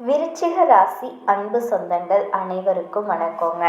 விருச்சிக ராசி அன்பு சொந்தங்கள் அனைவருக்கும் வணக்கங்க.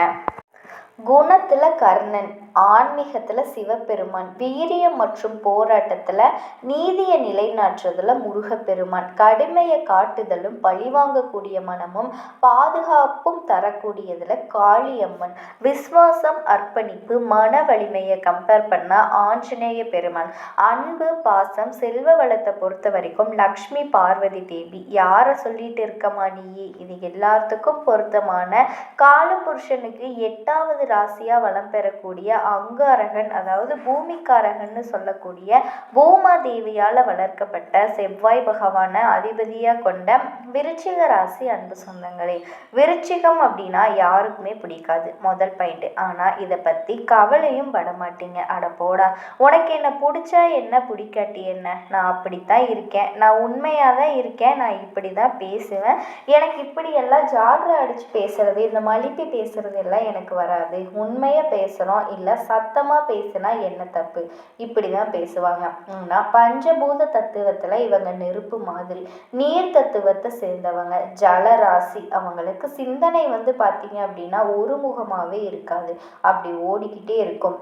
குணத்தில் கர்ணன் ஆன்மீகத்தில் சிவபெருமான் வீரியம் மற்றும் போராட்டத்தில் நீதியை நிலைநாட்டுறதுல முருகப்பெருமான். கடுமையை காட்டுதலும் பழிவாங்கக்கூடிய மனமும் பாதுகாப்பும் தரக்கூடியதில் காளியம்மன். விஸ்வாசம் அர்ப்பணிப்பு மன வலிமையை கம்பேர் பண்ண ஆஞ்சநேய பெருமான். அன்பு பாசம் செல்வ வளத்தை பொறுத்த வரைக்கும் லக்ஷ்மி பார்வதி தேவி. யாரை சொல்லிட்டு இருக்கமா நீ இது எல்லாத்துக்கும் பொருத்தமான காலபுருஷனுக்கு எட்டாவது ராசியாக வலம் பெறக்கூடிய அங்காரகன் அதாவது பூமிக்காரகன்னு சொல்லக்கூடிய பூமா தேவியால் வளர்க்கப்பட்ட செவ்வாய் பகவானை அதிபதியாக கொண்ட விருச்சிக ராசி அன்பு சொந்தங்களே. விருச்சிகம் அப்படின்னா யாருக்குமே பிடிக்காது. முதல் பாயிண்ட்டு ஆனால் இதை பற்றி கவலையும் பட மாட்டீங்க. அட போடா உனக்கு என்ன பிடிச்சா என்ன பிடிக்காட்டி என்ன? நான் அப்படித்தான் இருக்கேன். நான் உண்மையாக தான் இருக்கேன். நான் இப்படி தான் பேசுவேன். எனக்கு இப்படி எல்லாம் ஜால்ரா அடித்து பேசுறது இந்த மலிப்பி பேசுறது எல்லாம் எனக்கு வராது. உண்மையாக பேசுகிறோம் இல்லை சத்தமாக பேசுனா என்ன தப்பு? இப்படி தான் பேசுவாங்க. ஆனால் பஞ்சபூத தத்துவத்தில் இவங்க நெருப்பு மாதிரி நீர் தத்துவத்தை சேர்ந்தவங்க. ஜலராசி அவங்களுக்கு சிந்தனை வந்து பார்த்தீங்க அப்படின்னா ஒருமுகமாகவே இருக்காது. அப்படி ஓடிக்கிட்டே இருக்கும்.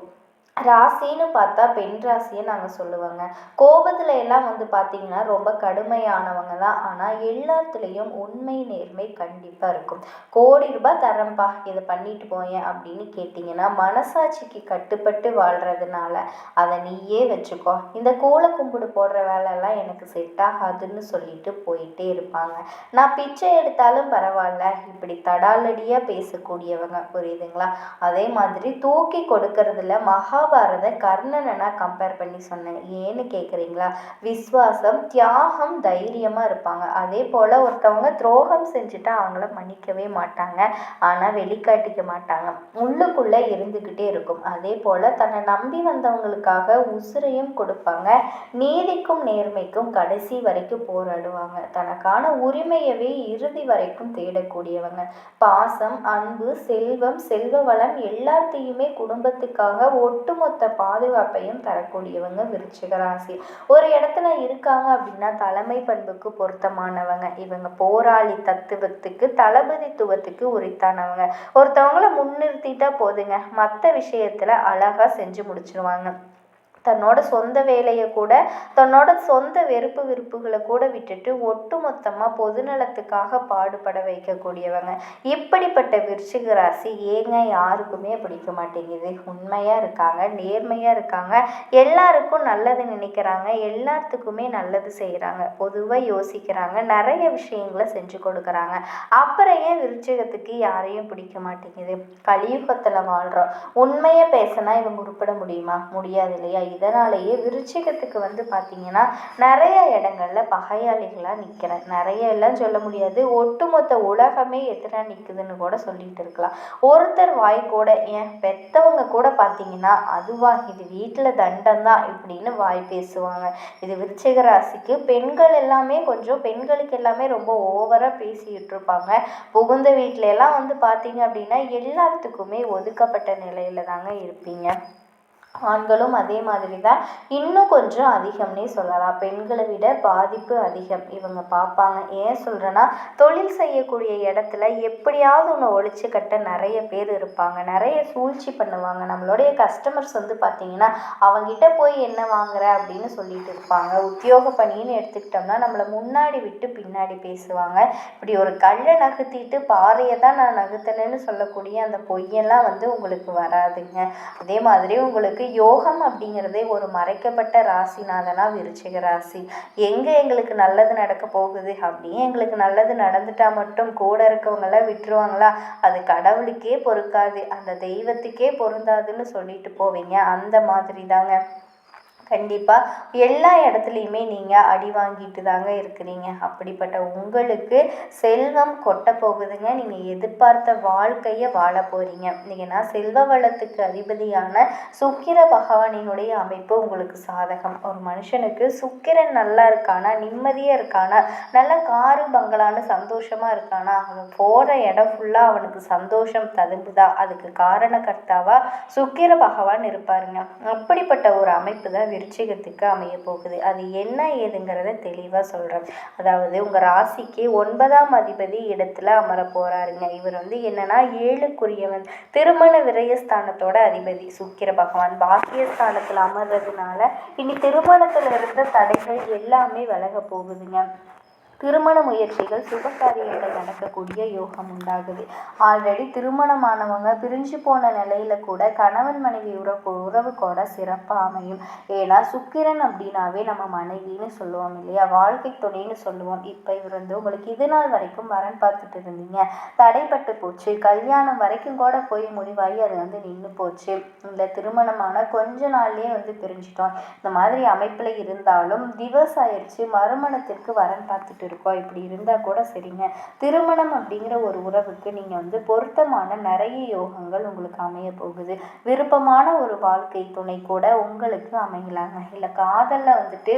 ராசின்னு பார்த்தா பெண் ராசியை நாங்கள் சொல்லுவோங்க. கோபத்தில் எல்லாம் வந்து பார்த்தீங்கன்னா ரொம்ப கடுமையானவங்க தான் ஆனால் எல்லாத்துலேயும் உண்மை நேர்மை கண்டிப்பாக இருக்கும். கோடி ரூபாய் தரேன்ப்பா இதை பண்ணிட்டு போயேன் அப்படின்னு கேட்டிங்கன்னா மனசாட்சிக்கு கட்டுப்பட்டு வாழ்கிறதுனால அதை நீயே வச்சுக்கோ. இந்த கூலை கும்பிடு போடுற வேலைலாம் எனக்கு செட் ஆகாதுன்னு சொல்லிட்டு போயிட்டே இருப்பாங்க. நான் பிச்சை எடுத்தாலும் பரவாயில்ல. இப்படி தடாலடியாக பேசக்கூடியவங்க புரியுதுங்களா? அதே மாதிரி தூக்கி கொடுக்கறதுல மகா மகாபாரத கர்ணனா கம்பேர் பண்ணி சொன்னேன். ஏன்னு கேட்குறீங்களா விஸ்வாசம் தியாகம் தைரியமாக இருப்பாங்க. அதே போல் ஒருத்தவங்க துரோகம் செஞ்சுட்டா அவங்கள மன்னிக்கவே மாட்டாங்க. ஆனால் வெளிக்காட்டிக்க மாட்டாங்க. உள்ளுக்குள்ளே இருந்துக்கிட்டே இருக்கும். அதே போல் தன்னை நம்பி வந்தவங்களுக்காக உசுரையும் கொடுப்பாங்க. நீதிக்கும் நேர்மைக்கும் கடைசி வரைக்கும் போராடுவாங்க. தனக்கான உரிமையவே இறுதி வரைக்கும் தேடக்கூடியவங்க. பாசம் அன்பு செல்வம் செல்வ வளம் எல்லாத்தையுமே குடும்பத்துக்காக ஒட்டு ஒட்டுமொத்த பாதுகாப்பையும் தரக்கூடியவங்க விருச்சிக ராசி. ஒரு இடத்துல இருக்காங்க அப்படின்னா தலைமை பண்புக்கு பொருத்தமானவங்க. இவங்க போராளி தத்துவத்துக்கு தளபதித்துவத்துக்கு உரித்தானவங்க. ஒருத்தவங்களை முன்னிறுத்திட்டா போதுங்க. மற்ற விஷயத்துல அழகா செஞ்சு முடிச்சிருவாங்க. தன்னோட சொந்த வேலையை கூட தன்னோட சொந்த வெறுப்பு விருப்புகளை கூட விட்டுட்டு ஒட்டுமொத்தமாக பொதுநலத்துக்காக பாடுபட வைக்கக்கூடியவங்க. இப்படிப்பட்ட விருச்சிக ராசி ஏங்க யாருக்குமே பிடிக்க மாட்டேங்குது. உண்மையாக இருக்காங்க நேர்மையாக இருக்காங்க எல்லாருக்கும் நல்லது நினைக்கிறாங்க எல்லாத்துக்குமே நல்லது செய்கிறாங்க பொதுவாக யோசிக்கிறாங்க நிறைய விஷயங்களை செஞ்சு கொடுக்குறாங்க. அப்புறம் ஏன் விருச்சிகத்துக்கு யாரையும் பிடிக்க மாட்டேங்குது? கலியுகத்தில் வாழ்கிறோம் உண்மையை பேசினா இவங்க உருப்பட முடியுமா? முடியாது இல்லையா? இதனாலேயே விருச்சிகத்துக்கு வந்து பார்த்திங்கன்னா நிறைய இடங்கள்ல பகையாளிகளாக நிற்கிறேன் நிறைய எல்லாம் சொல்ல முடியாது. ஒட்டுமொத்த உலகமே எதிராக நிற்குதுன்னு கூட சொல்லிட்டு இருக்கலாம். ஒருத்தர் வாய் கூட ஏன் பெத்தவங்க கூட பார்த்தீங்கன்னா அதுவா? இது வீட்டில் தண்டம் தான் இப்படின்னு வாய் பேசுவாங்க. இது விருச்சிக ராசிக்கு பெண்கள் எல்லாமே கொஞ்சம் பெண்களுக்கு எல்லாமே ரொம்ப ஓவராக பேசிக்கிட்டு இருப்பாங்க. புகுந்த வீட்டில எல்லாம் வந்து பார்த்தீங்க அப்படின்னா எல்லாத்துக்குமே ஒதுக்கப்பட்ட நிலையில தாங்க இருப்பீங்க. ஆண்களும் அதே மாதிரி தான் இன்னும் கொஞ்சம் அதிகம்னே சொல்லலாம். பெண்களை விட பாதிப்பு அதிகம். இவங்க பார்ப்பாங்க. ஏன் சொல்கிறேன்னா தொழில் செய்யக்கூடிய இடத்துல எப்படியாவது ஒன்று ஒழிச்சு கட்ட நிறைய பேர் இருப்பாங்க. நிறைய சூழ்ச்சி பண்ணுவாங்க. நம்மளுடைய கஸ்டமர்ஸ் வந்து பார்த்திங்கன்னா அவங்ககிட்ட போய் என்ன வாங்குற அப்படின்னு சொல்லிட்டு இருப்பாங்க. உத்தியோக பணின்னு எடுத்துக்கிட்டோம்னா நம்மளை முன்னாடி விட்டு பின்னாடி பேசுவாங்க. இப்படி ஒரு கல்லை நகர்த்திட்டு பாறையை தான் நான் நகர்த்தினேன்னு சொல்லக்கூடிய அந்த பொய்யெல்லாம் வந்து உங்களுக்கு வராதுங்க. அதே மாதிரி உங்களுக்கு யோகம் அப்படிங்கிறதே ஒரு மறைக்கப்பட்ட ராசிநாதனா விருச்சிக ராசி. எங்கே எங்களுக்கு நல்லது நடக்க போகுது? அப்படியே எங்களுக்கு நல்லது நடந்துட்டா மட்டும் கூட இருக்கவங்களாம் விட்டுருவாங்களா? அது கடவுளுக்கே பொறுக்காது. அந்த தெய்வத்துக்கே பொருந்தாதுன்னு சொல்லிட்டு போவீங்க. அந்த மாதிரி தாங்க கண்டிப்பாக எல்லா இடத்துலையுமே நீங்கள் அடி வாங்கிட்டு தாங்க இருக்கிறீங்க. அப்படிப்பட்ட உங்களுக்கு செல்வம் கொட்ட போகுதுங்க. நீங்கள் எதிர்பார்த்த வாழ்க்கையை வாழ போகிறீங்க ஏன்னா செல்வ வளத்துக்கு அதிபதியான சுக்கிர பகவானினுடைய அமைப்பு உங்களுக்கு சாதகம். ஒரு மனுஷனுக்கு சுக்கிரன் நல்லா இருக்கானா நிம்மதியாக இருக்கானா நல்ல காரு பங்களான்னு சந்தோஷமாக இருக்கானா அவன் போகிற இடம் ஃபுல்லாக அவனுக்கு சந்தோஷம் ததும்புதா? அதுக்கு காரணக்கர்த்தாவாக சுக்கிர பகவான் இருப்பாருங்க. அப்படிப்பட்ட ஒரு அமைப்பு தான் விருச்சிகத்துக்கு அமைய போகுது. அது என்ன ஏதுங்கிறத தெளிவாக சொல்கிறேன் அதாவது உங்கள் ராசிக்கு ஒன்பதாம் அதிபதி இடத்துல அமர போகிறாருங்க இவர் வந்து என்னன்னா ஏழுக்குரியவன். திருமண விரயஸ்தானத்தோட அதிபதி. சுக்கிர பகவான் பாக்கியஸ்தானத்தில் அமர்றதுனால இனி திருமணத்தில் இருந்த தடைகள் எல்லாமே விலக போகுதுங்க. திருமண முயற்சிகள் சுப காரியங்கள் நடக்கக்கூடிய யோகம் உண்டாகுது. ஆல்ரெடி திருமணமானவங்க பிரிஞ்சு போன நிலையில கூட கணவன் மனைவி உறவு உறவு கூட சிறப்பாக அமையும். ஏன்னா சுக்கிரன் அப்படின்னாவே நம்ம மனைவின்னு சொல்லுவோம் இல்லையா? வாழ்க்கை துணைன்னு சொல்லுவோம். இப்போ இருந்து வந்து உங்களுக்கு இது நாள் வரைக்கும் வரன் பார்த்துட்டு இருந்தீங்க. தடைப்பட்டு போச்சு. கல்யாணம் வரைக்கும் கூட போய் முடிவாகி அது வந்து நின்று போச்சு. இல்லை திருமணமான கொஞ்ச நாள்லயே வந்து பிரிஞ்சிட்டோம். இந்த மாதிரி அமைப்பில் இருந்தாலும் டிவோர்ஸ் ஆயிடுச்சு மறுமணத்திற்கு வரன் பார்த்துட்டு இருக்கோம் இப்படி இருந்தால் கூட சரிங்க. திருமணம் அப்படிங்கிற ஒரு உறவுக்கு நீங்கள் வந்து பொருத்தமான நிறைய யோகங்கள் உங்களுக்கு அமைய போகுது. விருப்பமான ஒரு வாழ்க்கை துணை கூட உங்களுக்கு அமையலாங்க. இல்லை காதலில் வந்துட்டு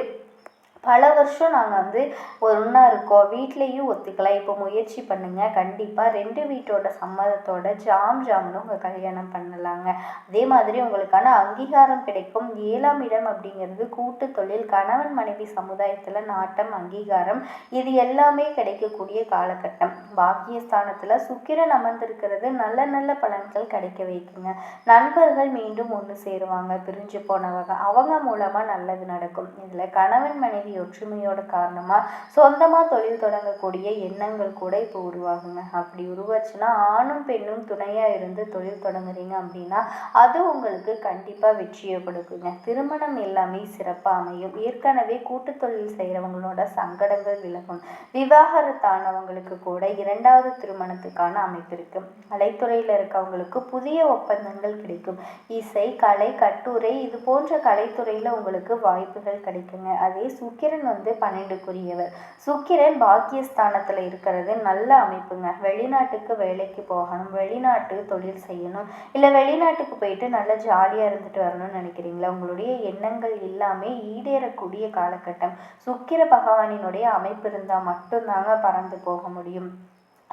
பல வருஷம் நாங்கள் வந்து ஒன்றா இருக்கோம். வீட்லேயும் ஒத்துக்கலாம் இப்போ முயற்சி பண்ணுங்கள் கண்டிப்பாக ரெண்டு வீட்டோட சம்மதத்தோட ஜாம் ஜாம்னு உங்கள் கல்யாணம் பண்ணலாங்க. அதே மாதிரி உங்களுக்கான அங்கீகாரம் கிடைக்கும். ஏழாம் இடம் அப்படிங்கிறது கூட்டு தொழில் கணவன் மனைவி சமுதாயத்தில் நாட்டம் அங்கீகாரம் இது எல்லாமே கிடைக்கக்கூடிய காலகட்டம். பாக்கியஸ்தானத்தில் சுக்கிரன் அமர்ந்திருக்கிறது நல்ல நல்ல பலன்கள் கிடைக்க வைக்குங்க. நண்பர்கள் மீண்டும் ஒன்று சேருவாங்க. பிரிஞ்சு போனவங்க. அவங்க மூலமாக நல்லது நடக்கும். இதில் கணவன் மனைவி மனைவி ஒற்றுமையோட காரணமாக சொந்தமாக தொழில் தொடங்கக்கூடிய எண்ணங்கள் கூட இப்போ உருவாகுங்க. அப்படி உருவாச்சுன்னா ஆணும் பெண்ணும் துணையாக இருந்து தொழில் தொடங்குறீங்க அப்படின்னா அது உங்களுக்கு கண்டிப்பாக வெற்றியை கொடுக்குங்க. திருமணம் எல்லாமே சிறப்பாக அமையும். ஏற்கனவே கூட்டு தொழில் செய்கிறவங்களோட சங்கடங்கள் விலகும். விவாகரத்தானவங்களுக்கு கூட இரண்டாவது திருமணத்துக்கான அமைப்பு இருக்கு. கலைத்துறையில் இருக்கவங்களுக்கு புதிய ஒப்பந்தங்கள் கிடைக்கும். இசை கலை கட்டுரை இது போன்ற கலைத்துறையில் உங்களுக்கு வாய்ப்புகள் கிடைக்குங்க. அதே சுற்று சுக்கிரன் வந்து பன்னெண்டுக்குரியவர். சுக்கிரன் பாக்கியஸ்தானத்தில் இருக்கிறது நல்ல அமைப்புங்க. வெளிநாட்டுக்கு வேலைக்கு போகணும் வெளிநாட்டு தொழில் செய்யணும் இல்லை வெளிநாட்டுக்கு போயிட்டு நல்லா ஜாலியாக இருந்துட்டு வரணும்னு நினைக்கிறீங்களா? உங்களுடைய எண்ணங்கள் எல்லாமே ஈடேறக்கூடிய காலகட்டம். சுக்கிர பகவானினுடைய அமைப்பு இருந்தால் மட்டும்தாங்க பறந்து போக முடியும்.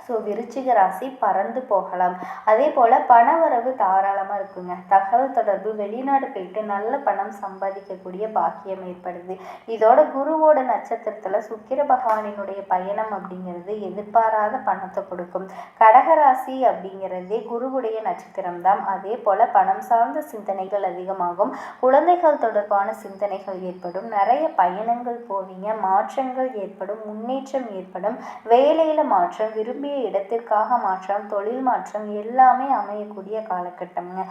ஸோ விருச்சிக ராசி பறந்து போகலாம். அதே போல் பணவரவு தாராளமாக இருக்குங்க. தகவல் தொடர்பு வெளிநாடு போயிட்டு நல்ல பணம் சம்பாதிக்கக்கூடிய பாக்கியம் ஏற்படுது. இதோட குருவோட நட்சத்திரத்தில் சுக்கிர பகவானினுடைய பயணம் அப்படிங்கிறது எதிர்பாராத பணத்தை கொடுக்கும். கடகராசி அப்படிங்கிறதே குருவுடைய நட்சத்திரம் தான். அதே போல் பணம் சார்ந்த சிந்தனைகள் அதிகமாகும். குழந்தைகள் தொடர்பான சிந்தனைகள் ஏற்படும். நிறைய பயணங்கள் போவீங்க. மாற்றங்கள் ஏற்படும். முன்னேற்றம் ஏற்படும். வேலையில் மாற்றம் விரும்பிய இடத்திற்காக மாற்றம் தொழில் மாற்றம் எல்லாமே அமையக்கூடிய காலகட்டம்ங்க.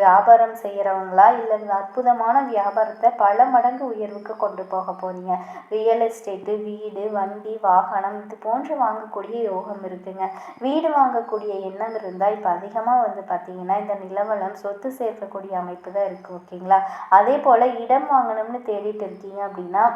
வியாபாரம் செய்கிறவங்களா இல்லை அற்புதமான வியாபாரத்தை பல மடங்கு உயர்வுக்கு கொண்டு போக போகிறீங்க ரியல் எஸ்டேட்டு வீடு வண்டி வாகனம் இது போன்று வாங்கக்கூடிய யோகம் இருக்குங்க. வீடு வாங்கக்கூடிய எண்ணம் இருந்தால் இப்போ அதிகமாக வந்து பார்த்தீங்கன்னா இந்த நிலவலம் சொத்து சேர்க்கக்கூடிய அமைப்பு தான் இருக்குது ஓகேங்களா? அதே போல் இடம் வாங்கணும்னு தேடிட்டு இருக்கீங்க அப்படின்னா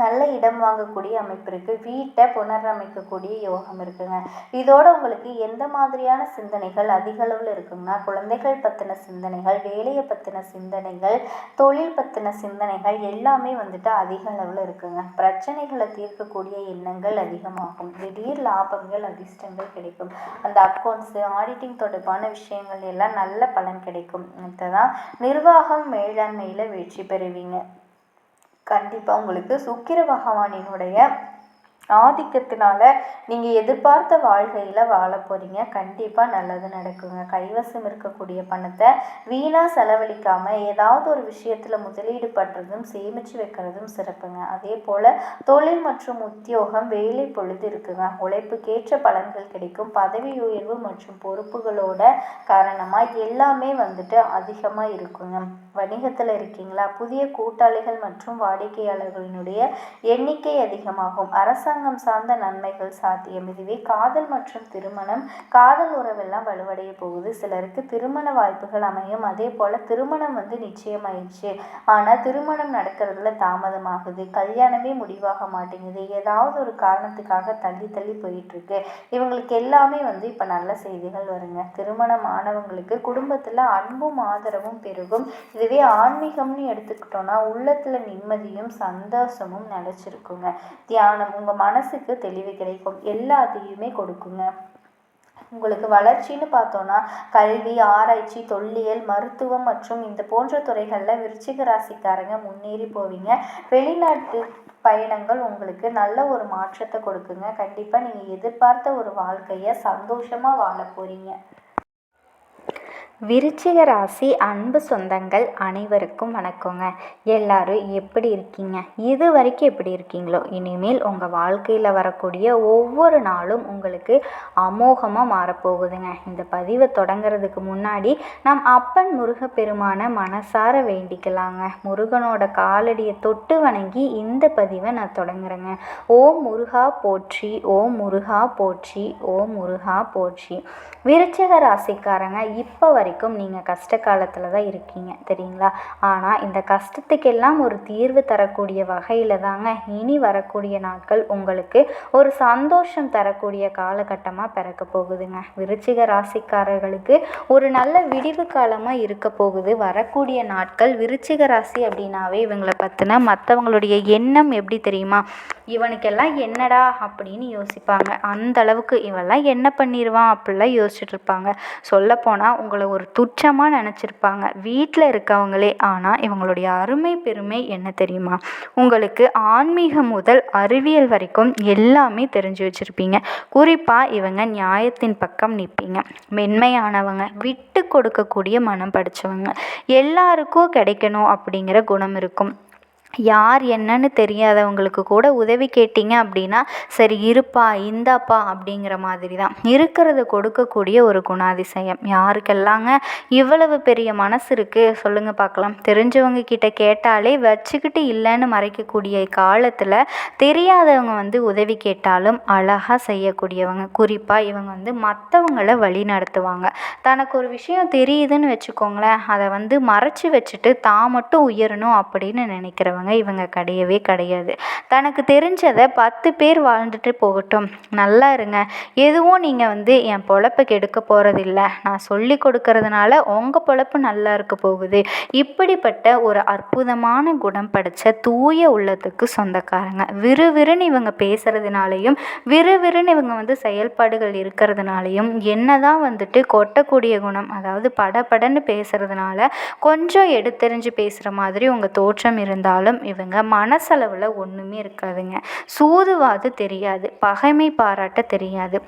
நல்ல இடம் வாங்கக்கூடிய அமைப்பு இருக்குது வீட்டை புனரமைக்கக்கூடிய யோகம் இருக்குங்க. இதோட உங்களுக்கு எந்த மாதிரியான சிந்தனைகள் அதிக அளவில் இருக்குங்கன்னா குழந்தைகள் பற்றின சிந்தனைகள் வேலையை பற்றின சிந்தனைகள் தொழில் பற்றின சிந்தனைகள் எல்லாமே வந்துட்டு அதிக அளவில் இருக்குங்க. பிரச்சனைகளை தீர்க்கக்கூடிய எண்ணங்கள் அதிகமாகும். திடீர் லாபங்கள் அதிர்ஷ்டங்கள் கிடைக்கும். அந்த அக்கௌண்ட்ஸு ஆடிட்டிங் தொடர்பான விஷயங்கள் எல்லாம் நல்ல பலன் கிடைக்கும். இதுதான் நிர்வாகம் மேலாண்மையில் வெற்றி பெறுவீங்க. கண்டிப்பாக உங்களுக்கு சுக்கிர பகவானினுடைய ஆதிக்கத்தினால நீங்கள் எதிர்பார்த்த வாழ்க்கையில் வாழ போகிறீங்க கண்டிப்பாக நல்லது நடக்குங்க. கைவசம் இருக்கக்கூடிய பணத்தை வீணாக செலவழிக்காமல் ஏதாவது ஒரு விஷயத்தில் முதலீடு பண்ணுறதும் சேமித்து வைக்கிறதும் சிறப்புங்க. அதே போல் தொழில் மற்றும் உத்தியோகம் வேலை பொழுது இருக்குங்க. உழைப்புக்கேற்ற பலன்கள் கிடைக்கும். பதவி உயர்வு மற்றும் பொறுப்புகளோட காரணமாக எல்லாமே வந்துட்டு அதிகமாக இருக்குங்க. வணிகத்தில் இருக்கீங்களா? புதிய கூட்டாளிகள் மற்றும் வாடிக்கையாளர்களினுடைய எண்ணிக்கை அதிகமாகும். அரசாங்கம் சார்ந்த நன்மைகள் சாத்தியம். இதுவே காதல் மற்றும் திருமணம். காதல் உறவெல்லாம் வலுவடைய போகுது. சிலருக்கு திருமண வாய்ப்புகள் அமையும். அதே போல் திருமணம் வந்து நிச்சயமாயிடுச்சு. ஆனால் திருமணம் நடக்கிறதுல தாமதமாகுது. கல்யாணமே முடிவாக மாட்டேங்குது. ஏதாவது ஒரு காரணத்துக்காக தள்ளி தள்ளி போயிட்டுருக்கு. இவங்களுக்கு எல்லாமே வந்து இப்போ நல்ல செய்திகள் வருங்க. திருமணம் ஆனவங்களுக்கு குடும்பத்தில் அன்பும் ஆதரவும் பெருகும். இதுவே ஆன்மீகம்னு எடுத்துக்கிட்டோம்னா உள்ளத்தில் நிம்மதியும் சந்தோஷமும் நிலச்சிருக்குங்க. தியானம் உங்கள் மனசுக்கு தெளிவு கிடைக்கும். எல்லாத்தையுமே கொடுக்குங்க. உங்களுக்கு வளர்ச்சின்னு பார்த்தோன்னா கல்வி ஆராய்ச்சி தொல்லியல் மருத்துவம் மற்றும் இந்த போன்ற துறைகளில் விருச்சிக ராசிக்காரங்க முன்னேறி போவீங்க. வெளிநாட்டு பயணங்கள் உங்களுக்கு நல்ல ஒரு மாற்றத்தை கொடுக்குங்க. கண்டிப்பாக நீங்கள் எதிர்பார்த்த ஒரு வாழ்க்கையை சந்தோஷமாக வாழ போகிறீங்க விருச்சிக ராசி அன்பு சொந்தங்கள் அனைவருக்கும் வணக்கங்க. எல்லாரும் எப்படி இருக்கீங்க? இது வரைக்கும் எப்படி இருக்கீங்களோ இனிமேல் உங்கள் வாழ்க்கையில் வரக்கூடிய ஒவ்வொரு நாளும் உங்களுக்கு அமோகமாக மாறப்போகுதுங்க. இந்த பதிவை தொடங்கிறதுக்கு முன்னாடி நம் அப்பன் முருகப்பெருமான மனசார வேண்டிக்கலாங்க. முருகனோட காலடியை தொட்டு வணங்கி இந்த பதிவை நான் தொடங்குறேங்க. ஓம் முருகா போற்றி ஓம் முருகா போற்றி ஓம் முருகா போற்றி. விருச்சிக ராசிக்காரங்க இப்போ வரைக்கும் நீங்கள் கஷ்ட காலத்தில் தான் இருக்கீங்க தெரியுங்களா? ஆனால் இந்த கஷ்டத்துக்கெல்லாம் ஒரு தீர்வு தரக்கூடிய வகையில் தாங்க இனி வரக்கூடிய நாட்கள் உங்களுக்கு ஒரு சந்தோஷம் தரக்கூடிய காலகட்டமாக பிறக்க போகுதுங்க. விருச்சிக ராசிக்காரர்களுக்கு ஒரு நல்ல விடிவு காலமாக இருக்க போகுது. வரக்கூடிய நாட்கள் விருச்சிக ராசி அப்படின்னாவே இவங்களை பற்றின மற்றவங்களுடைய எண்ணம் எப்படி தெரியுமா? இவனுக்கெல்லாம் என்னடா அப்படின்னு யோசிப்பாங்க. அந்த அளவுக்கு இவெல்லாம் என்ன பண்ணிடுவான் அப்படிலாம் யோசி யோசிச்சுட்ருப்பாங்க சொல்லப்போனால் உங்களை ஒரு துச்சமாக நினச்சிருப்பாங்க. வீட்டில் இருக்கவங்களே ஆனால் இவங்களுடைய அருமை பெருமை என்ன தெரியுமா? உங்களுக்கு ஆன்மீகம் முதல் அறிவியல் வரைக்கும் எல்லாமே தெரிஞ்சு வச்சுருப்பீங்க. குறிப்பாக இவங்க நியாயத்தின் பக்கம் நிற்பீங்க மென்மையானவங்க விட்டு கொடுக்கக்கூடிய மனம் படித்தவங்க எல்லாருக்கும் கிடைக்கணும் அப்படிங்கிற குணம் இருக்கும். யார் என்னன்னு தெரியாதவங்களுக்கு கூட உதவி கேட்டீங்க அப்படின்னா சரி இருப்பா இந்தாப்பா அப்படிங்கிற மாதிரி தான் இருக்கிறத கொடுக்கக்கூடிய ஒரு குணாதிசயம். யாருக்கெல்லாங்க இவ்வளவு பெரிய மனசு இருக்குது சொல்லுங்கள் பார்க்கலாம். தெரிஞ்சவங்க கிட்ட கேட்டாலே வச்சுக்கிட்டு இல்லைன்னு மறைக்கக்கூடிய காலத்தில் தெரியாதவங்க வந்து உதவி கேட்டாலும் அழகாக செய்யக்கூடியவங்க. குறிப்பாக இவங்க வந்து மற்றவங்கள வழி நடத்துவாங்க. தனக்கு ஒரு விஷயம் தெரியுதுன்னு வச்சுக்கோங்களேன். அதை வந்து மறைச்சி வச்சுட்டு தான் மட்டும் உயரணும் அப்படின்னு நினைக்கிறவங்க இருக்கிறவங்க இவங்க கிடையவே கிடையாது. தனக்கு தெரிஞ்சதை பத்து பேர் வாழ்ந்துட்டு போகட்டும். நல்லா இருங்க. எதுவும் நீங்கள் வந்து என் பொழப்பை கெடுக்க போகிறதில்ல நான் சொல்லி கொடுக்கறதுனால உங்கள் பொழப்பு நல்லா இருக்க போகுது. இப்படிப்பட்ட ஒரு அற்புதமான குணம் படித்த தூய உள்ளத்துக்கு சொந்தக்காரங்க. விறுவிறுன்னு இவங்க பேசுகிறதுனாலையும் விறுவிறுன்னு இவங்க வந்து செயல்பாடுகள் இருக்கிறதுனாலையும் என்ன தான் வந்துட்டு கொட்டக்கூடிய குணம் அதாவது படபடன்னு பேசுகிறதுனால கொஞ்சம் எடுத்தெறிஞ்சு பேசுகிற மாதிரி உங்கள் தோற்றம் இருந்தாலும் இருந்தாலும் இவங்க மனசளவில் ஒன்றுமே இருக்காதுங்க. சூதுவாது தெரியாது. பகைமை பாராட்ட தெரியாது.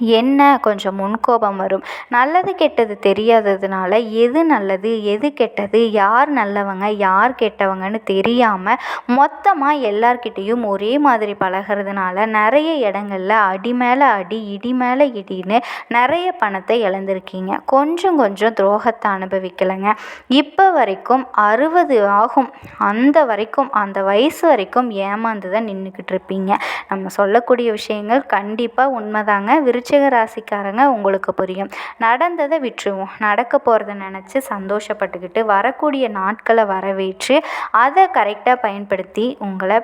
என்ன கொஞ்சம் முன்கோபம் வரும்? நல்லது கெட்டது தெரியாததுனால எது நல்லது எது கெட்டது யார் நல்லவங்க யார் கெட்டவங்கன்னு தெரியாமல் மொத்தமாக எல்லார்கிட்டேயும் ஒரே மாதிரி பழகிறதுனால நிறைய இடங்களில் அடி மேலே அடி இடி மேலே இடின்னு நிறைய பணத்தை இழந்திருக்கீங்க. கொஞ்சம் கொஞ்சம் துரோகத்தை அனுபவிக்கலைங்க. இப்போ வரைக்கும் அறுபது ஆகும். அந்த வரைக்கும் அந்த வயசு வரைக்கும் ஏமாந்து தான் நின்றுக்கிட்டு இருப்பீங்க. நம்ம சொல்லக்கூடிய விஷயங்கள் கண்டிப்பாக உண்மைதாங்க. விரிச்சு விருச்சிக ராசிக்காரங்க உங்களுக்கு புரியும். நடந்ததை விட்டுருவோம். நடக்க போகிறத நினச்சி சந்தோஷப்பட்டுக்கிட்டு வரக்கூடிய நாட்களை வரவேற்று அதை கரெக்டாக பயன்படுத்தி உங்களை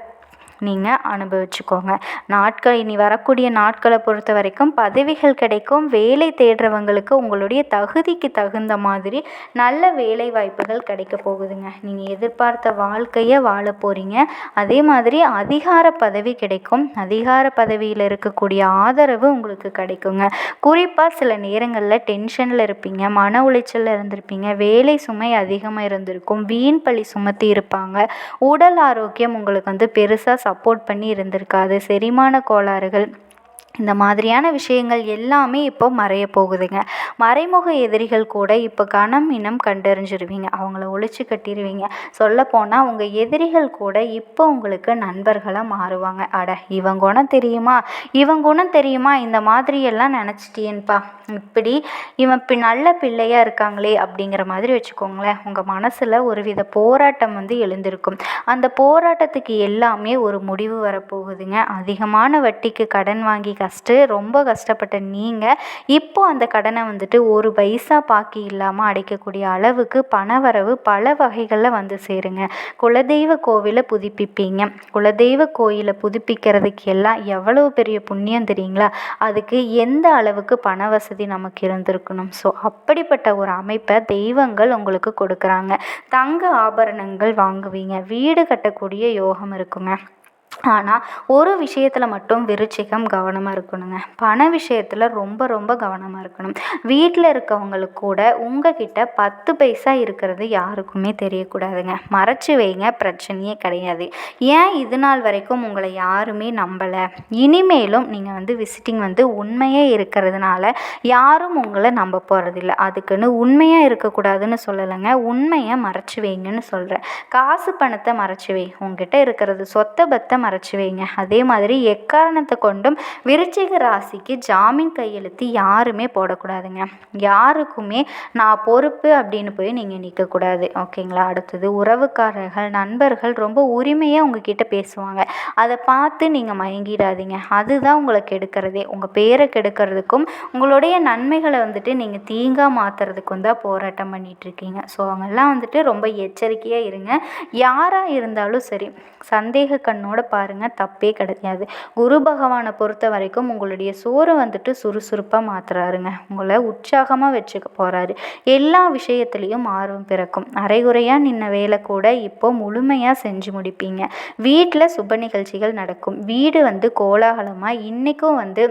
நீங்கள் அனுபவிச்சுக்கோங்க. நாட்கள் இனி வரக்கூடிய நாட்களை பொறுத்த வரைக்கும் பதவிகள் கிடைக்கும். வேலை தேடுறவங்களுக்கு உங்களுடைய தகுதிக்கு தகுந்த மாதிரி நல்ல வேலை வாய்ப்புகள் கிடைக்க போகுதுங்க. நீங்கள் எதிர்பார்த்த வாழ்க்கையை வாழ போகிறீங்க அதே மாதிரி அதிகார பதவி கிடைக்கும். அதிகார பதவியில் இருக்கக்கூடிய ஆதரவு உங்களுக்கு கிடைக்குங்க. குறிப்பாக சில நேரங்களில் டென்ஷனில் இருப்பீங்க மன உளைச்சலில் இருந்திருப்பீங்க வேலை சுமை அதிகமாக இருந்திருக்கும் வீண் பழி சுமத்தி இருப்பாங்க. உடல் ஆரோக்கியம் உங்களுக்கு வந்து பெருசாக சப்போர்ட் பண்ணி இருந்திருக்காது. செரிமான கோளாறுகள் இந்த மாதிரியான விஷயங்கள் எல்லாமே இப்போ மறைய போகுதுங்க. மறைமுக எதிரிகள் கூட இப்போ கணம் இனம் கண்டறிஞ்சிருவீங்க. அவங்கள ஒழிச்சு கட்டிடுவீங்க சொல்லப்போனால் உங்கள் எதிரிகள் கூட இப்போ உங்களுக்கு நண்பர்களாக மாறுவாங்க. அட இவன் குணம் தெரியுமா? இவன் குணம் தெரியுமா? இந்த மாதிரியெல்லாம் நினச்சிட்டியேன்ப்பா இப்படி இவன் இப்போ நல்ல பிள்ளையாக இருக்காங்களே அப்படிங்கிற மாதிரி வச்சுக்கோங்களேன். உங்கள் மனசில் ஒரு வித போராட்டம் வந்து எழுந்திருக்கும். அந்த போராட்டத்துக்கு எல்லாமே ஒரு முடிவு வரப்போகுதுங்க. அதிகமான வட்டிக்கு கடன் வாங்கி ஃபஸ்ட்டு ரொம்ப கஷ்டப்பட்ட நீங்கள் இப்போ அந்த கடனை வந்துட்டு ஒரு பைசா பாக்கி இல்லாமல் அடைக்கக்கூடிய அளவுக்கு பணவரவு பல வகைகளில் வந்து சேருங்க. குலதெய்வ கோவிலை புதுப்பிப்பீங்க. குலதெய்வ கோயிலை புதுப்பிக்கிறதுக்கு எல்லாம் எவ்வளவு பெரிய புண்ணியம் தெரியுங்களா? அதுக்கு எந்த அளவுக்கு பண வசதி நமக்கு இருந்திருக்கணும்? ஸோ அப்படிப்பட்ட ஒரு அமைப்பை தெய்வங்கள் உங்களுக்கு கொடுக்குறாங்க. தங்க ஆபரணங்கள் வாங்குவீங்க. வீடு கட்டக்கூடிய யோகம் இருக்குங்க. ஆனால் ஒரு விஷயத்தில் மட்டும் விருச்சிகம் கவனமாக இருக்கணுங்க. பண விஷயத்தில் ரொம்ப ரொம்ப கவனமாக இருக்கணும். வீட்டில் இருக்கவங்களுக்கு கூட உங்ககிட்ட பத்து பைசா இருக்கிறது யாருக்குமே தெரியக்கூடாதுங்க. மறைச்சி வைங்க பிரச்சனையே கிடையாது. ஏன் இது நாள் வரைக்கும் உங்களை யாருமே நம்பலை? இனிமேலும் நீங்கள் வந்து விசிட்டிங் வந்து உண்மையாக இருக்கிறதுனால யாரும் உங்களை நம்ப போகிறதில்ல அதுக்குன்னு உண்மையாக இருக்கக்கூடாதுன்னு சொல்லலைங்க. உண்மையை மறைச்சி வைங்கன்னு சொல்கிறேன் காசு பணத்தை மறைச்சி வை. உங்ககிட்ட இருக்கிறது சொத்தை பத்தை மறைச்சி வைங்க. அதே மாதிரி எக்காரணத்தை கொண்டும் விருச்சிக ராசிக்கு ஜாமீன் கையெழுத்து யாருமே போடக்கூடாதுங்க. யாருக்குமே நான் பொறுப்பு அப்படின்னு போய் நீங்கள் நிற்கக்கூடாது ஓகேங்களா? அடுத்தது உறவுக்காரர்கள் நண்பர்கள் ரொம்ப உரிமையாக உங்ககிட்ட பேசுவாங்க. அதை பார்த்து நீங்கள் மயங்கிடாதீங்க. அதுதான் உங்களை கெடுக்கிறதே. உங்கள் பேரை கெடுக்கிறதுக்கும் உங்களுடைய நன்மைகளை வந்துட்டு நீங்கள் தீங்காக மாற்றுறதுக்கும் தான் போராட்டம் பண்ணிகிட்ருக்கீங்க ஸோ அவங்கெல்லாம் வந்துட்டு ரொம்ப எச்சரிக்கையாக இருங்க. யாராக இருந்தாலும் சரி சந்தேக கண்ணோட பாருங்கள் தப்பே கிடையாது. குரு பகவானை பொறுத்த வரைக்கும் உங்களுடைய சோறு வந்துட்டு சுறுசுறுப்பாக மாற்றுறாருங்க உங்களை உற்சாகமாக வச்சுக்க போகிறாரு எல்லா விஷயத்துலேயும் ஆர்வம் பிறக்கும். அரைகுறையாக நின்ன வேலை கூட இப்போ முழுமையாக செஞ்சு முடிப்பீங்க. வீட்டில் சுப நிகழ்ச்சிகள் நடக்கும். வீடு வந்து கோலாகலமாக இன்றைக்கும் வந்து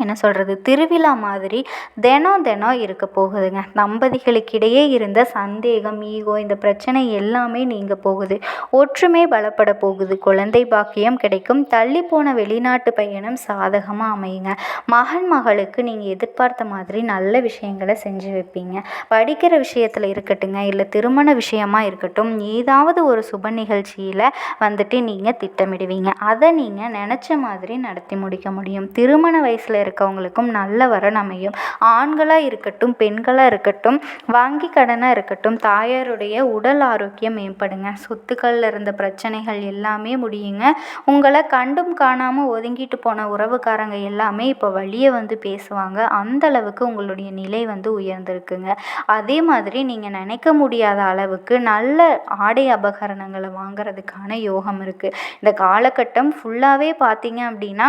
என்ன சொல்கிறது திருவிழா மாதிரி தினம் தினம் இருக்க போகுதுங்க. தம்பதிகளுக்கிடையே இருந்த சந்தேகம் ஈகோ இந்த பிரச்சனை எல்லாமே நீங்க போகுது. ஒற்றுமை பலப்பட போகுது. குழந்தை பாக்கியம் கிடைக்கும். தள்ளி போன வெளிநாட்டு பயணம் சாதகமாக அமையுங்க. மகன் மகளுக்கு நீங்கள் எதிர்பார்த்த மாதிரி நல்ல விஷயங்களை செஞ்சு வைப்பீங்க. படிக்கிற விஷயத்தில் இருக்கட்டுங்க இல்லை திருமண விஷயமா இருக்கட்டும். ஏதாவது ஒரு சுப நிகழ்ச்சியில் வந்துட்டு நீங்கள் திட்டமிடுவீங்க. அதை நீங்கள் நினச்ச மாதிரி நடத்தி முடிக்க முடியும். திருமண வயசில் இருக்கவங்களுக்கும் நல்ல வரன் அமையும். ஆண்களாக இருக்கட்டும் பெண்களாக இருக்கட்டும் வங்கி கடனாக இருக்கட்டும் தாயாருடைய உடல் ஆரோக்கியம் மேம்படுங்க. சொத்துக்களில் இருந்த பிரச்சனைகள் எல்லாமே முடியுங்க. உங்களை கண்டும் காணாமல் ஒதுங்கிட்டு போன உறவுக்காரங்க எல்லாமே இப்போ வழியை வந்து பேசுவாங்க. அந்த அளவுக்கு உங்களுடைய நிலை வந்து உயர்ந்திருக்குங்க. அதே மாதிரி நீங்கள் நினைக்க முடியாத அளவுக்கு நல்ல ஆடை அபகரணங்களை வாங்குறதுக்கான யோகம் இருக்குது இந்த காலகட்டம் ஃபுல்லாகவே பார்த்தீங்க அப்படின்னா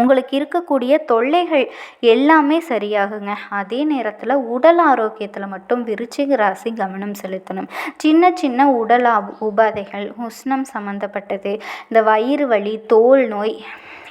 உங்களுக்கு இருக்கக்கூடிய தொல்லைகள் எல்லாமே சரியாகுங்க. அதே நேரத்தில் உடல் ஆரோக்கியத்தில் மட்டும் விருச்சிக ராசி கவனம் செலுத்தணும். சின்ன சின்ன உடல் உபாதைகள் உஷ்ணம் சம்மந்தப்பட்டது இந்த வயிறு வலி தோல் நோய்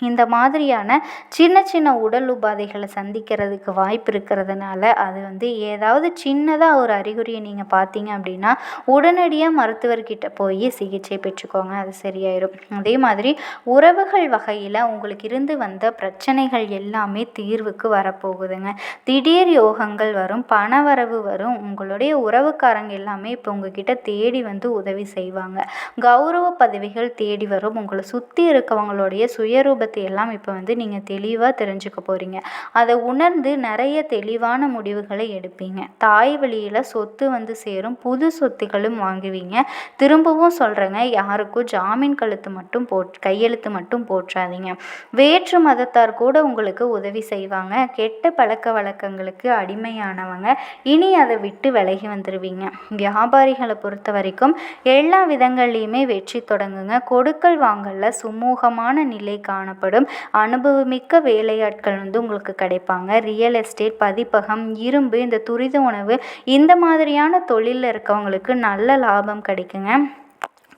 இந்த மாதிரியான சின்ன சின்ன உடல் உபாதைகளை சந்திக்கிறதுக்கு வாய்ப்பு இருக்கிறதுனால அது வந்து ஏதாவது சின்னதாக ஒரு அறிகுறியை நீங்கள் பார்த்தீங்க அப்படின்னா உடனடியாக மருத்துவர்கிட்ட போய் சிகிச்சை பெற்றுக்கோங்க அது சரியாயிடும் அதே மாதிரி உறவுகள் வகையில் உங்களுக்கு இருந்து வந்த பிரச்சனைகள் எல்லாமே தீர்வுக்கு வரப்போகுதுங்க. திடீர் யோகங்கள் வரும் பணவரவு வரும் உங்களுடைய உறவுக்காரங்க எல்லாமே இப்போ உங்ககிட்ட தேடி வந்து உதவி செய்வாங்க. கௌரவ பதவிகள் தேடி வரும் உங்களை சுற்றி இருக்கவங்களுடைய சுயரூப கருத்து எல்லாம் இப்போ வந்து நீங்கள் தெளிவாக தெரிஞ்சுக்க போகிறீங்க அதை உணர்ந்து நிறைய தெளிவான முடிவுகளை எடுப்பீங்க. தாய் வழியில் சொத்து வந்து சேரும் புது சொத்துகளும் வாங்குவீங்க. திரும்பவும் சொல்கிறேங்க யாருக்கும் ஜாமீன் கழுத்து மட்டும் போட் கையெழுத்து மட்டும் போற்றாதீங்க. வேற்று மதத்தார் கூட உங்களுக்கு உதவி செய்வாங்க. கெட்ட பழக்க வழக்கங்களுக்கு அடிமையானவங்க. இனி அதை விட்டு விலகி வந்துடுவீங்க வியாபாரிகளை பொறுத்த வரைக்கும் எல்லா விதங்கள்லையுமே வெற்றி தொடங்குங்க. கொடுக்கல் வாங்கல சுமூகமான நிலை காணப்படும். அனுபவமிக்க வேலையாட்கள் வந்து உங்களுக்கு கிடைப்பாங்க. ரியல் எஸ்டேட் பதிப்பகம் இரும்பு இந்த துரித உணவு இந்த மாதிரியான தொழிலில் இருக்கவங்களுக்கு நல்ல லாபம் கிடைக்குங்க.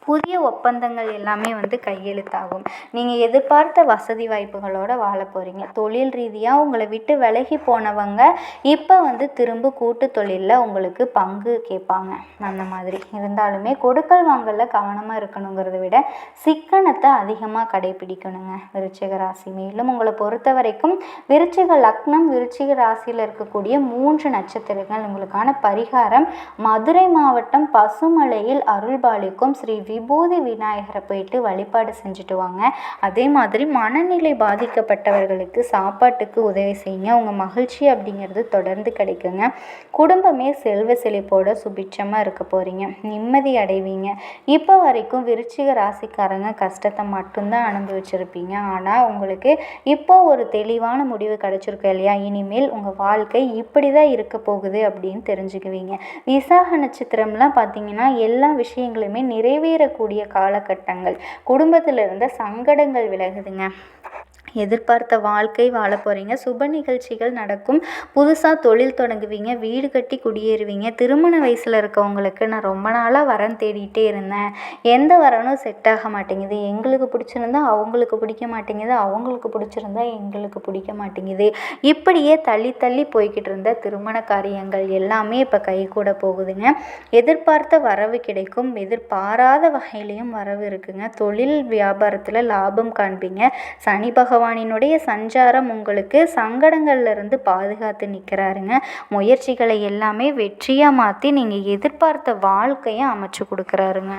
புதிய ஒப்பந்தங்கள் எல்லாமே வந்து கையெழுத்தாகும். நீங்கள் எதிர்பார்த்த வசதி வாய்ப்புகளோடு வாழ போகிறீங்க தொழில் ரீதியாக உங்களை விட்டு விலகி போனவங்க இப்போ வந்து திரும்ப கூட்டு தொழிலில் உங்களுக்கு பங்கு கேட்பாங்க. அந்த மாதிரி. இருந்தாலுமே கொடுக்கல் வாங்கலில் கவனமாக இருக்கணுங்கிறத விட சிக்கனத்தை அதிகமாக கடைபிடிக்கணுங்க. விருச்சிக ராசி. மேலும் உங்களை பொறுத்த வரைக்கும் விருச்சிக லக்னம் விருச்சிக ராசியில் இருக்கக்கூடிய மூன்று நட்சத்திரங்கள் உங்களுக்கான பரிகாரம். மதுரை மாவட்டம் பசுமலையில் அருள்பாலிக்கும் ஸ்ரீ விபூதி விநாயகரை போயிட்டு வழிபாடு செஞ்சுட்டு வாங்க. அதே மாதிரி மனநிலை பாதிக்கப்பட்டவர்களுக்கு சாப்பாட்டுக்கு உதவி செய்யுங்க. உங்கள் மகிழ்ச்சி அப்படிங்கிறது தொடர்ந்து கிடைக்குங்க. குடும்பமே செல்வ செழிப்போட சுபிட்சமாக இருக்க போகிறீங்க நிம்மதி அடைவீங்க. இப்போ வரைக்கும் விருச்சிக ராசிக்காரங்க கஷ்டத்தை மட்டும்தான் அனுபவிச்சிருப்பீங்க. ஆனால் உங்களுக்கு இப்போ ஒரு தெளிவான முடிவு கிடைச்சிருக்கு இல்லையா? இனிமேல் உங்கள் வாழ்க்கை இப்படி தான் இருக்க போகுது அப்படின்னு தெரிஞ்சுக்குவீங்க. விசாக நட்சத்திரம்லாம் பார்த்தீங்கன்னா எல்லா விஷயங்களுமே நிறைவேற கூடிய காலகட்டங்கள். குடும்பத்தில் இருந்த சங்கடங்கள் விலகுதுங்க. எதிர்பார்த்த வாழ்க்கை வாழ போகிறீங்க சுப நிகழ்ச்சிகள் நடக்கும். புதுசாக தொழில் தொடங்குவீங்க. வீடு கட்டி குடியேறுவீங்க. திருமண வயசில் இருக்கவங்களுக்கு நான் ரொம்ப நாளாக வரன் தேடிட்டே இருந்தேன். எந்த வரனும் செட் ஆக மாட்டேங்குது. எங்களுக்கு பிடிச்சிருந்தா அவங்களுக்கு பிடிக்க மாட்டேங்குது. அவங்களுக்கு பிடிச்சிருந்தா எங்களுக்கு பிடிக்க மாட்டேங்குது. இப்படியே தள்ளி தள்ளி போய்கிட்டு இருந்த திருமண காரியங்கள் எல்லாமே இப்போ கைகூட போகுதுங்க. எதிர்பார்த்த வரவு கிடைக்கும். எதிர்பாராத வகையிலையும் வரவு இருக்குங்க. தொழில் வியாபாரத்தில் லாபம் காண்பீங்க. சனி பகவானினுடைய சஞ்சாரம் உங்களுக்கு சங்கடங்கள்லேருந்து பாதுகாத்து நிற்கிறாருங்க. முயற்சிகளை எல்லாமே வெற்றியாக மாற்றி நீங்கள் எதிர்பார்த்த வாழ்க்கையை அமைச்சு கொடுக்குறாருங்க.